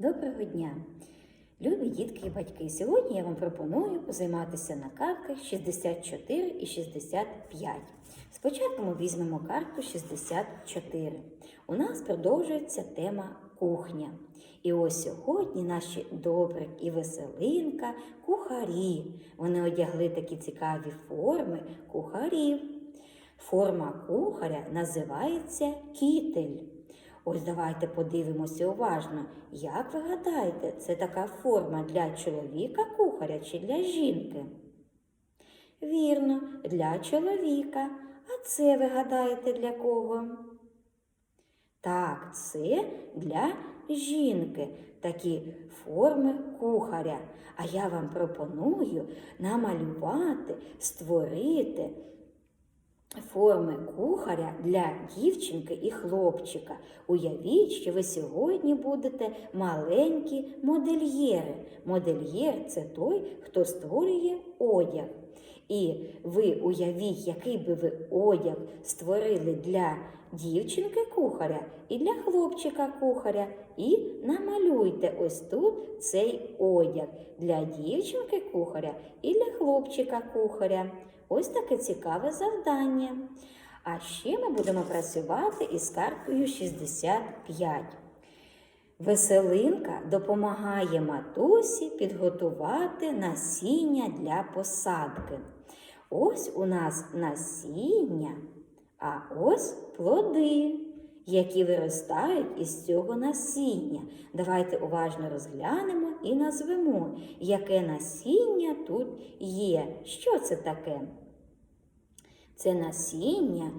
Доброго дня! Любі дітки і батьки! Сьогодні я вам пропоную позайматися на картках 64 і 65. Спочатку ми візьмемо картку 64. У нас продовжується тема кухня. І ось сьогодні наші добрик і веселинка кухарі. Вони одягли такі цікаві форми кухарів. Форма кухаря називається кітель. Ось давайте подивимося уважно. Як ви гадаєте, це така форма для чоловіка кухаря чи для жінки? Вірно, для чоловіка. А це ви гадаєте для кого? Так, це для жінки такі форми кухаря. А я вам пропоную намалювати, створити форми кухаря для дівчинки і хлопчика. Уявіть, що ви сьогодні будете маленькі модельєри. Модельєр це той, хто створює одяг. І ви уявіть, який би ви одяг створили для дівчинки кухаря і для хлопчика кухаря. І намалюйте ось тут цей одяг для дівчинки кухаря і для хлопчика кухаря. Ось таке цікаве завдання. А ще ми будемо працювати із карткою 65. Веселинка допомагає матусі підготувати насіння для посадки. Ось у нас насіння, а ось плоди, які виростають із цього насіння. Давайте уважно розглянемо і назвемо, яке насіння тут є. Що це таке? Це насіння,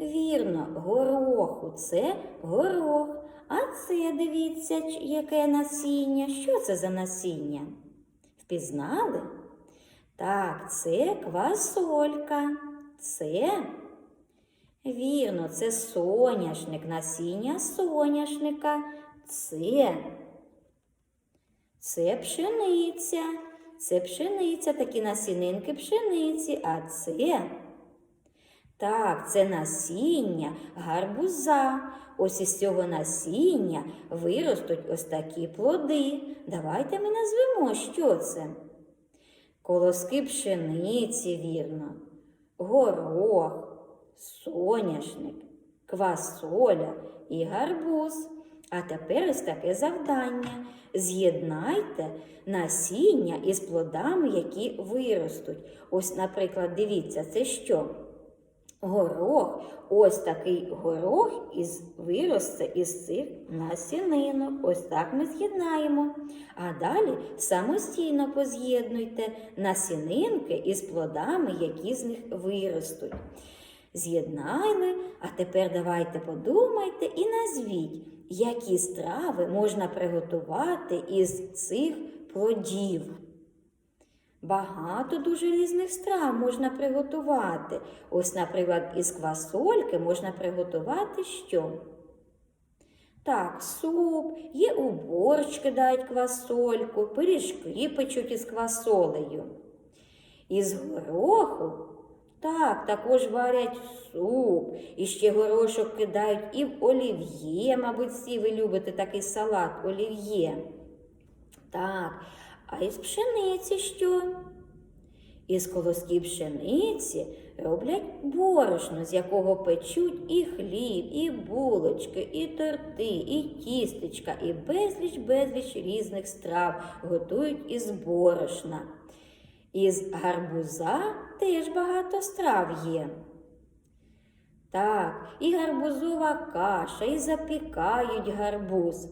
вірно, гороху, це горох. А це дивіться, яке насіння. Що це за насіння? Впізнали? Так, це квасолька. Це, вірно, це соняшник, насіння соняшника. Це, це пшениця. Це пшениця, такі насінинки пшениці, а це. Так, це насіння гарбуза. Ось із цього насіння виростуть ось такі плоди. Давайте ми назвемо, що це. Колоски пшениці, вірно, горох, соняшник, квасоля і гарбуз. А тепер ось таке завдання. З'єднайте насіння із плодами, які виростуть. Ось, наприклад, дивіться, це що? Горох, ось такий горох із виросте із цих насінинок. Ось так ми з'єднаємо. А далі самостійно поз'єднуйте насінинки із плодами, які з них виростуть. З'єднали, а тепер давайте подумайте і назвіть, які страви можна приготувати із цих плодів. Багато дуже різних страв можна приготувати. Ось, наприклад, із квасольки можна приготувати що? Так, суп, є у борщ кидають квасольку, пиріжки печуть із квасолею. Із гороху, так, також варять суп, і ще горошок кидають і в олів'є, мабуть, всі ви любите такий салат олів'є. Так, а із пшениці що? Із колосків пшениці роблять борошно, з якого печуть і хліб, і булочки, і торти, і тістечка, і безліч-безліч різних страв готують із борошна. Із гарбуза теж багато страв є. Так, і гарбузова каша, і запікають гарбуз.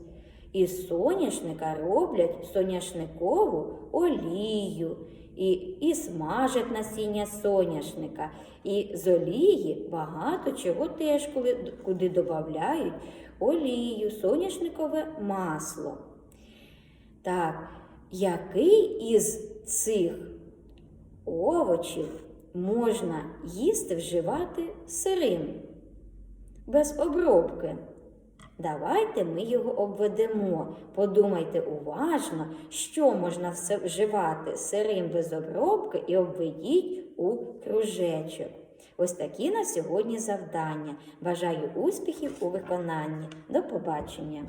Із соняшника роблять соняшникову олію, і і смажать насіння соняшника. І з олії багато чого теж коли, куди додають олію, соняшникове масло. Так, який із цих овочів можна їсти, вживати сирим, без обробки? Давайте ми його обведемо. Подумайте уважно, що можна вживати сирим без обробки і обведіть у кружечок. Ось такі на сьогодні завдання. Бажаю успіхів у виконанні. До побачення!